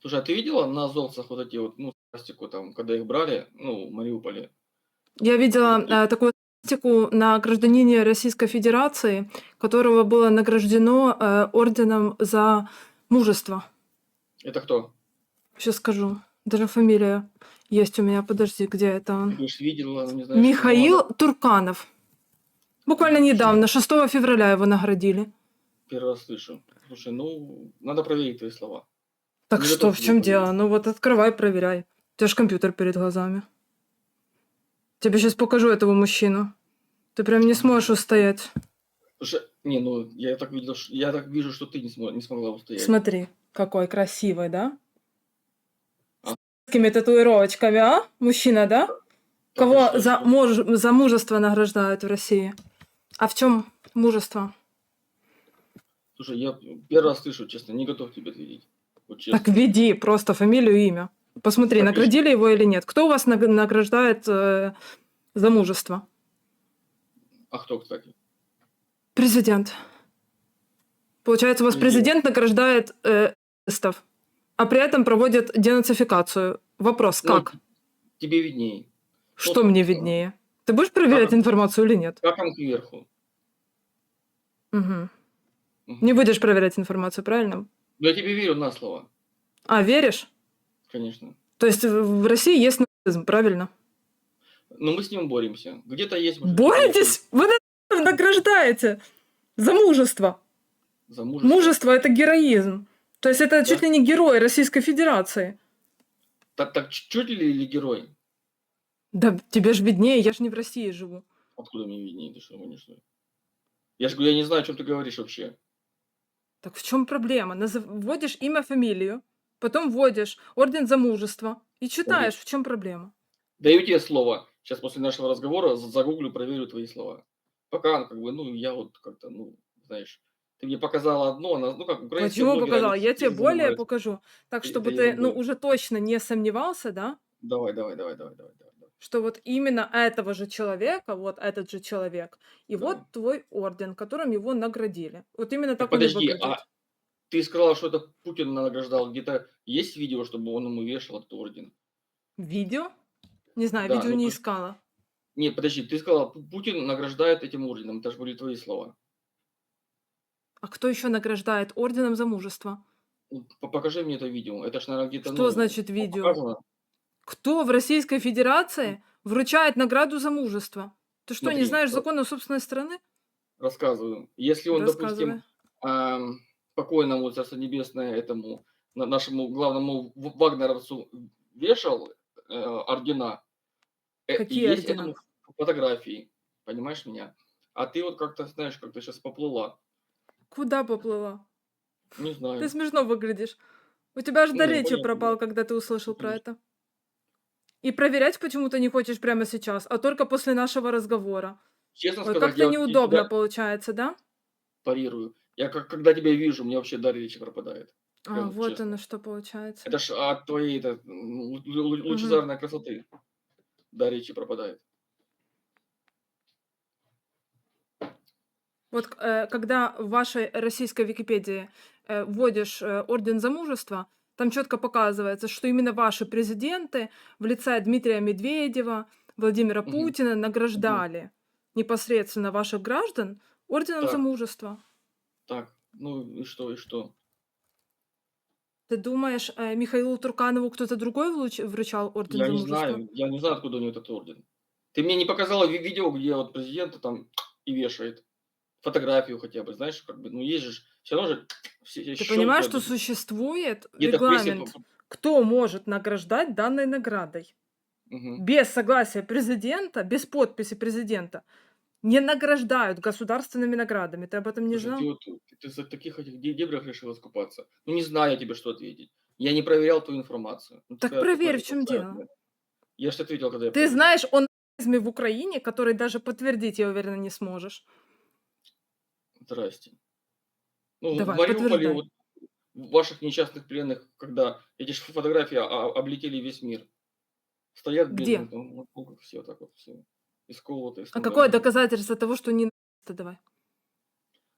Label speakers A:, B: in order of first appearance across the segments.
A: Слушай, а ты видела на азовцах вот эти вот, ну, пластику там, когда их брали, ну, в Мариуполе?
B: Я видела
A: и-
B: э, такую статистику на гражданине Российской Федерации, которого было награждено э, орденом за мужество.
A: Это кто?
B: Сейчас скажу. Даже фамилия есть у меня. Подожди, где это
A: Ты
B: он?
A: говоришь, видела, ну, не знаю.
B: Михаил Турканов. Буквально недавно, 6 февраля его наградили.
A: Первый раз слышу. Слушай, ну, надо проверить твои слова.
B: Так
A: Не
B: что,
A: готов
B: в чем дело? Ну вот открывай, проверяй. У тебя же компьютер перед глазами. Тебе сейчас покажу этого мужчину. Ты прям не сможешь устоять.
A: Слушай, не, ну, я так видел, ш- я так вижу, что ты не, смо- не смогла устоять.
B: Смотри, какой красивый, да?
A: А.
B: С такими татуировочками, а? Мужчина, да?
A: Так,
B: Кого
A: что,
B: за,
A: что?
B: муж- за мужество награждают в России? А в чем мужество?
A: Слушай, я первый раз слышу, честно, не готов тебе ответить. Вот честно.
B: Так веди просто фамилию и имя. Посмотри,
A: Так,
B: наградили его или нет. Кто у вас наг- награждает э, за мужество?
A: А кто, кстати?
B: Президент. Получается, у вас
A: Президент.
B: награждает э, террористов, а при этом проводит денацификацию. Вопрос,
A: Ну,
B: как?
A: Тебе виднее.
B: Что мне виднее? Ты будешь проверять
A: Как?
B: информацию или нет?
A: Как он кверху?
B: Мгм.
A: Мгм.
B: Не будешь проверять информацию, правильно?
A: Ну, я тебе верю на слово,
B: А, веришь?
A: конечно.
B: То есть в России есть нацизм, правильно?
A: Но мы с ним боремся. Где-то есть...
B: Боретесь? Вы на- награждаете за мужество.
A: За мужество.
B: Мужество — это героизм. То есть это чуть
A: Да.
B: ли не герой Российской Федерации.
A: Так, так чуть ли или герой?
B: Да тебе ж виднее, я ж не в России живу.
A: Откуда мне виднее, ты что, гонишь? что ли? Я же говорю, я не знаю, о чем ты говоришь вообще.
B: Так в чем проблема? Назов... Вводишь имя, фамилию, потом вводишь орден за мужество и читаешь, в чем проблема.
A: Даю тебе слово. Сейчас после нашего разговора за- загуглю, проверю твои слова. Пока, как бы, ну, я вот как-то, ну, знаешь, ты мне показала одно, она, ну, как украинские
B: Почему показала? Я тебе более покажу. Так,
A: Это
B: чтобы ты, ну, уже точно не сомневался, да,
A: Давай, давай, давай, давай, давай, давай.
B: Что вот именно этого же человека, вот этот же человек, и
A: Да.
B: вот твой орден, которым его наградили. Вот именно
A: Так подожди, а ты сказала, что это Путин награждал. Где-то есть видео, чтобы он ему вешал этот орден?
B: Видео? Не знаю,
A: Да,
B: видео
A: ну,
B: не
A: пос-
B: искала.
A: Нет, подожди, ты сказала, Пу- Путин награждает этим орденом. Это же были твои слова.
B: А кто еще награждает орденом за мужество?
A: Ну, по- покажи мне это видео. Это ж, наверное, где-то...
B: Что
A: ну,
B: значит видео?
A: показано.
B: Кто в Российской Федерации вручает награду за мужество? Ты что, не
A: Смотри,
B: знаешь
A: э,
B: законов собственной страны?
A: Рассказываю. Если он, допустим, ам, покойному Царство Небесное этому на- нашему главному вагнеровцу вешал э, ордена, э,
B: Какие
A: есть
B: ордена?
A: этому фотографии, понимаешь меня? А ты вот как-то, знаешь, как-то сейчас поплыла.
B: Куда поплыла?
A: Не знаю.
B: Ты смешно выглядишь. У тебя аж
A: Ну,
B: дар речи
A: понятно,
B: пропал,
A: да.
B: когда ты услышал про это. И проверять почему-то не хочешь прямо сейчас, а только после нашего разговора.
A: Честно
B: Ой,
A: сказать,
B: как-то
A: я
B: неудобно
A: тебя
B: получается, да?
A: парирую. Я как, когда тебя вижу, мне вообще дар речи пропадает.
B: А,
A: Прям
B: вот
A: честно.
B: оно что получается.
A: Это ж от твоей это, лучезарной красоты дар речи пропадает.
B: Вот э, когда в вашей российской Википедии э, вводишь э, орден за мужество, там четко показывается, что именно ваши президенты в лице Дмитрия Медведева, Владимира
A: Мгм.
B: Путина награждали непосредственно ваших граждан орденом за
A: Так.
B: мужество.
A: Так, ну и что, и что?
B: Ты думаешь, э, Михаилу Турканову кто-то другой влуч- вручал орден
A: Я
B: за
A: не
B: мужество?
A: знаю, я не знаю, откуда у него этот орден. Ты мне не показала ви- видео, где вот президента там и вешает. Фотографию хотя бы, знаешь, как бы, ну есть же, все равно же... все-
B: Ты понимаешь, что существует регламент, кто может награждать данной наградой?
A: Мгм.
B: без согласия президента, без подписи президента, не награждают государственными наградами. Ты об этом не
A: Слушай,
B: знал?
A: ты, вот, ты, за таких этих де- дебрях решил искупаться. Ну не знаю я тебе, что ответить. Я не проверял твою информацию. Ну,
B: Так проверь, в чем дело.
A: да. Я же ответил, когда я
B: Ты
A: проверил.
B: знаешь о нацизме в Украине, который даже подтвердить, я уверена, не сможешь.
A: Здрасте. Ну,
B: Давай,
A: в Мариуполе вот ваших несчастных пленных, когда эти ж фотографии облетели весь мир. Стоят
B: Где?
A: вот, ну, все так вот все. Исколотые.
B: А какое доказательство того, что не? Давай.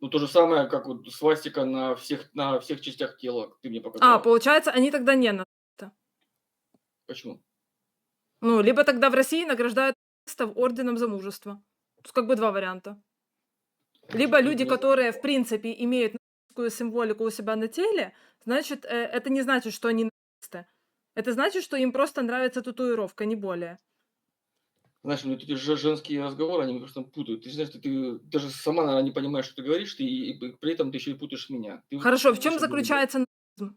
A: Ну, то же самое, как вот свастика на всех, на всех частях тела, ты мне показал.
B: А, получается, они тогда не нацисты.
A: Почему?
B: Ну, либо тогда в России награждают орденом за мужество. Тут как бы два варианта. Либо люди, которые, в принципе, имеют нацистскую символику у себя на теле, значит, э, это не значит, что они нацисты. Это значит, что им просто нравится татуировка, не более.
A: Знаешь, вот эти же женские разговоры, они просто путают. Ты знаешь, что ты даже сама, наверное, не понимаешь, что ты говоришь, ты, и, и при этом ты еще и путаешь меня. Ты вот
B: Хорошо, в чем заключается нацизм?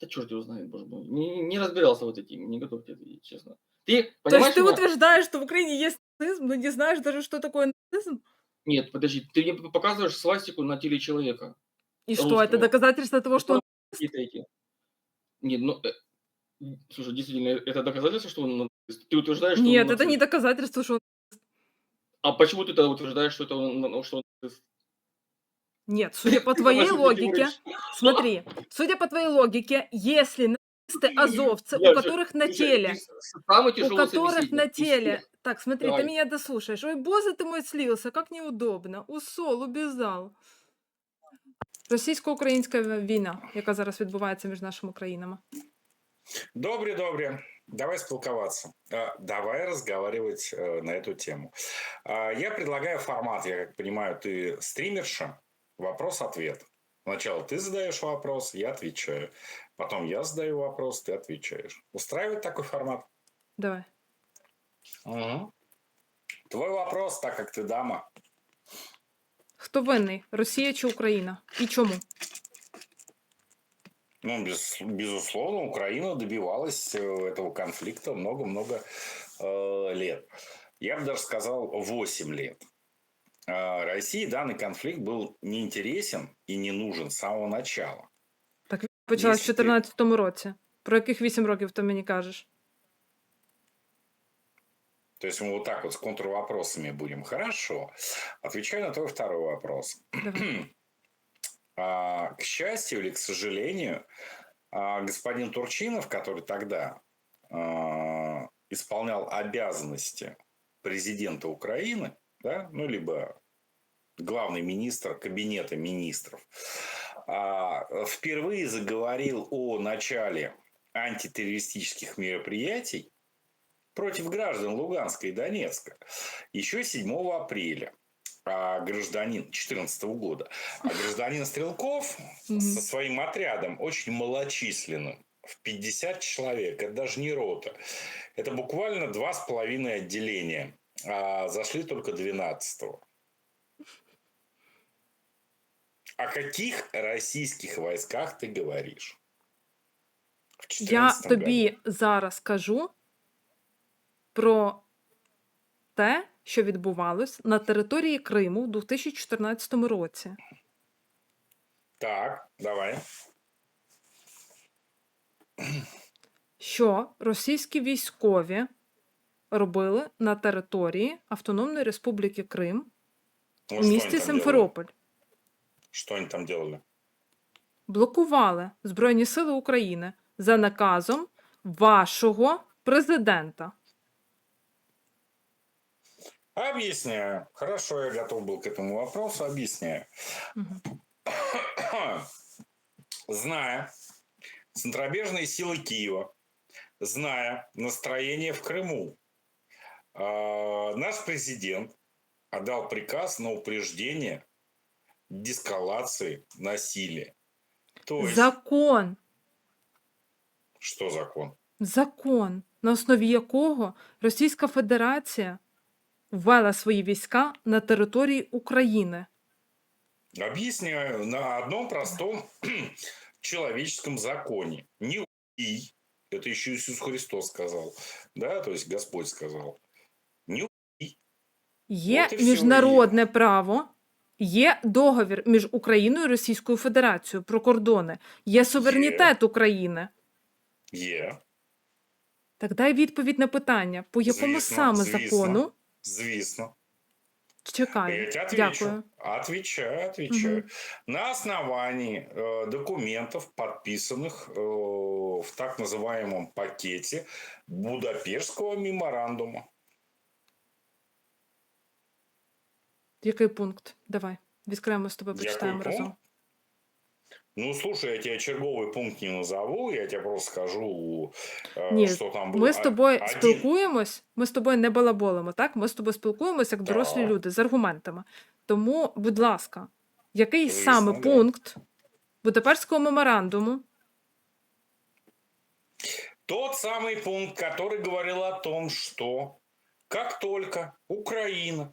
A: Да черт его знает, боже мой. Не, не разбирался в этой теме, не готов тебе ответить, честно. Ты
B: То есть ты
A: меня?
B: утверждаешь, что в Украине есть нацизм, но не знаешь даже, что такое нацизм?
A: Нет, подожди, ты мне показываешь свастику на теле человека.
B: И что, это
A: Русского.
B: доказательство того, что он...
A: Нет, ну, э, слушай, действительно, это доказательство, что он? Ты утверждаешь, что он
B: Нет, это не доказательство, что он...
A: А почему ты тогда утверждаешь, что это он, что он?
B: Нет, судя по твоей логике, смотри, судя по твоей логике, если азовцы, у
A: Я же-
B: которых на
A: Слушай,
B: теле,
A: ты с- самый
B: у
A: тяжелый
B: которых
A: собеседник
B: на
A: из
B: теле...
A: всех.
B: Так, смотри,
A: Давай.
B: ты меня дослушаешь. Ой, боже ты мой слился, как неудобно. Усол, убізал. Російсько-українська війна, яка зараз відбувається між нашими країнами.
C: Добре, добре. Давай спілкуватися. А, Давай разговаривать э, на эту тему. А, Я предлагаю формат, я как понимаю, ты стримерша, вопрос-ответ. Сначала ты задаешь вопрос, я отвечаю. Потом я задаю вопрос, ты отвечаешь. Устраивает такой формат?
B: Давай.
C: Угу. Твой вопрос, так как ты дама.
B: Хто винний? Росія чи Україна? І чому?
C: Ну, без- безусловно, Украина добивалась э, этого конфликта много-много э, лет. Я бы даже сказал 8 лет. А России данный конфликт был неинтересен и не нужен с самого начала.
B: Так почалась в
C: Якщо ти-
B: 2014 році. Про яких 8 років ти мені кажеш?
C: То есть мы вот так вот с контрвопросами будем. Хорошо. Отвечаю на твой второй вопрос.
B: Давай.
C: А, К счастью или к сожалению, а, господин Турчинов, который тогда а, исполнял обязанности президента Украины, да, ну, либо главный министр кабинета министров, а, впервые заговорил о начале антитеррористических мероприятий против граждан Луганска и Донецка еще 7 апреля. А гражданин 2014 года. А гражданин Стрелков со своим отрядом, очень малочисленным, в 50 человек, это даже не рота. Это буквально два с половиной отделения. А зашли только 12-го. О каких российских войсках ты говоришь?
B: Я
C: 14 году.
B: тобі зараз кажу про те, що відбувалось на території Криму в 2014 році.
C: Так, давай.
B: Що російські військові робили на території Автономної Республіки Крим у місті? Симферополь.
C: Что они там делали?
B: Блокували Збройні Сили України за наказом вашого президента.
C: Объясняю. Хорошо, я готов был к этому вопросу. Объясняю. Зная центробежные силы Киева, зная настроение в Крыму, э, наш президент отдал приказ на упреждение дескалации насилия. То есть,
B: Закон,
C: что закон?
B: закон, на основі якого Російська Федерація ввела свої війська на території України.
C: Объясняю на одном простом человеческом законе. Не убий. Это еще Иисус Христос сказал. Да, то есть Господь сказал. Не
B: Є
C: От і всього
B: міжнародне право, є договір між Україною і Російською Федерацією про кордони, є суверенітет України.
C: Е.
B: Так дай відповідь на питання, по якому
C: Звісно,
B: саме
C: звісно.
B: закону
C: Звісно.
B: чекаю.
C: Я тебе отвечу.
B: Дякую.
C: Отвечаю, отвечаю. На основании э, документов, подписанных э, в так называемом пакете Будапештского меморандума.
B: Який пункт? Давай. Відкриємо з тобою,
C: Який
B: почитаємо разом.
C: пункт? Ну, слушай, я тебе черговый пункт не назову, я тебе просто скажу, э,
B: Ні,
C: что там было.
B: Ми з
C: А-
B: тобою
C: один-
B: спілкуємось, ми з тобою не балаболимо, так? Ми з тобою спілкуємося як дорослі
C: Так.
B: люди з аргументами. Тому, будь ласка, який
C: Звісно,
B: саме
C: да.
B: пункт Будапештського меморандуму
C: Тот самый пункт, который говорил о том, что как только Украина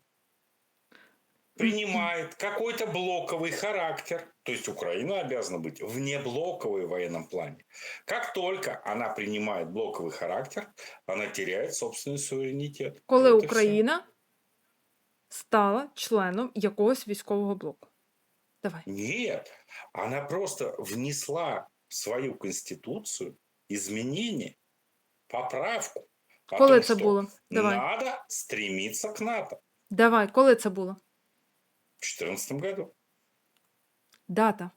C: Принимает какой-то блоковый характер, то есть Украина обязана быть внеблоковой в военном плане, как только она принимает блоковый характер, она теряет собственный суверенитет.
B: коли
C: и всё.
B: Україна стала членом якогось військового блоку? Давай.
C: Нет, она просто внесла в свою конституцию изменения, поправку.
B: Коли
C: том,
B: це було? Давай.
C: Надо стремиться к НАТО.
B: Давай, коли це було?
C: В 2014 году.
B: Дата.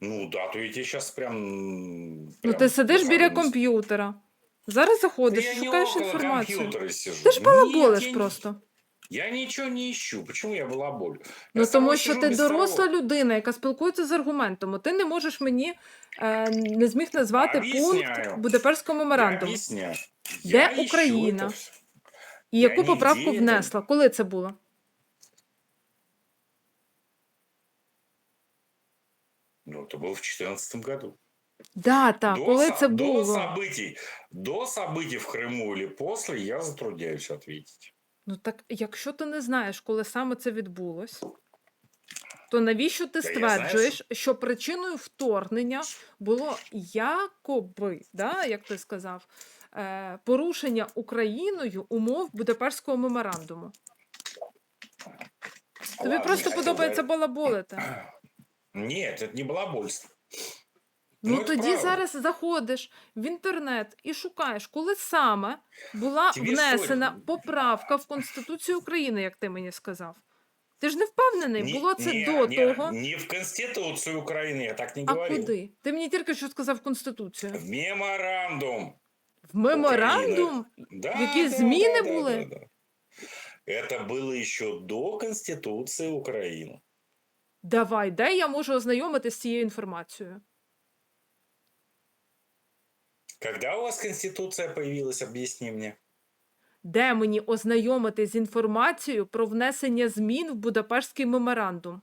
C: Ну, дату я тебе сейчас прям...
B: Ну,
C: прям
B: ти сидиш біля
C: назову.
B: комп'ютера. Зараз
C: Да
B: заходиш,
C: я не
B: шукаєш
C: около
B: інформацію.
C: компьютера сижу.
B: Ти ж
C: Нет,
B: балаболиш
C: я не-
B: просто.
C: Я ничего не ищу. Почему я балаболю? Я
B: Ну
C: с тобой
B: тому що
C: сижу
B: ти
C: без
B: доросла
C: того.
B: людина, яка спілкується з аргументами. Ти не можеш мені е, не зміг назвати
C: Об'ясняю.
B: пункт Будапештського
C: Я
B: меморандуму.
C: объясняю.
B: Де
C: Я ищу
B: Україна?
C: это всё.
B: І
C: Я
B: яку
C: нігде
B: поправку
C: там-
B: внесла? Коли це було?
C: это было в 2014 году.
B: Дата,
C: До
B: коли
C: со-
B: це
C: До
B: було?
C: событий, до событий в Крыму или после я затрудняюсь ответить.
B: Ну так якщо ти не знаєш, коли саме це відбулось, то навіщо ти
C: Та я знаю,
B: стверджуєш, що причиною вторгнення було якоби, да, як ти сказав, е, порушення Україною умов Будапештського меморандуму? Тобі
C: Ладно,
B: просто
C: не
B: подобається
C: хотел
B: балаболити.
C: говорить. Нет, это не балабольство.
B: Ну,
C: Ну, це
B: тоді
C: правда.
B: зараз заходиш в інтернет і шукаєш, коли саме була
C: Тобі
B: внесена
C: суть-
B: поправка в Конституцію України, як ти мені сказав. Ти ж не впевнений,
C: Не-
B: було це
C: не-
B: до
C: не-
B: того.
C: Не в Конституцию Украины, я так не
B: А
C: говорил.
B: куди? Ти мені тільки що сказав Конституцію.
C: В меморандум.
B: В меморандум?
C: Да,
B: Які
C: да,
B: зміни
C: да, да,
B: були?
C: да, да. Это было еще до Конституции Украины.
B: Давай, де я можу ознайомитися з цією інформацією?
C: Когда у вас Конституция появилась, объясни мне.
B: Де мені ознайомитись з інформацією про внесення змін в Будапештський меморандум?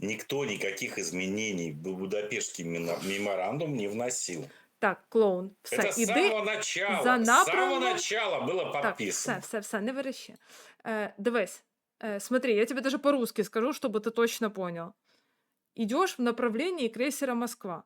C: Никто никаких изменений в Будапештский мено- меморандум не вносил.
B: Так, клоун, все,
C: Это с
B: іди.
C: самого начала,
B: за
C: с самого
B: напрямом.
C: начала было
B: Так,
C: подписано.
B: все, все, все, не верещи. Э, дивись, э, смотри, я тебе даже по-русски скажу, чтобы ты точно понял. Идешь в направлении крейсера Москва.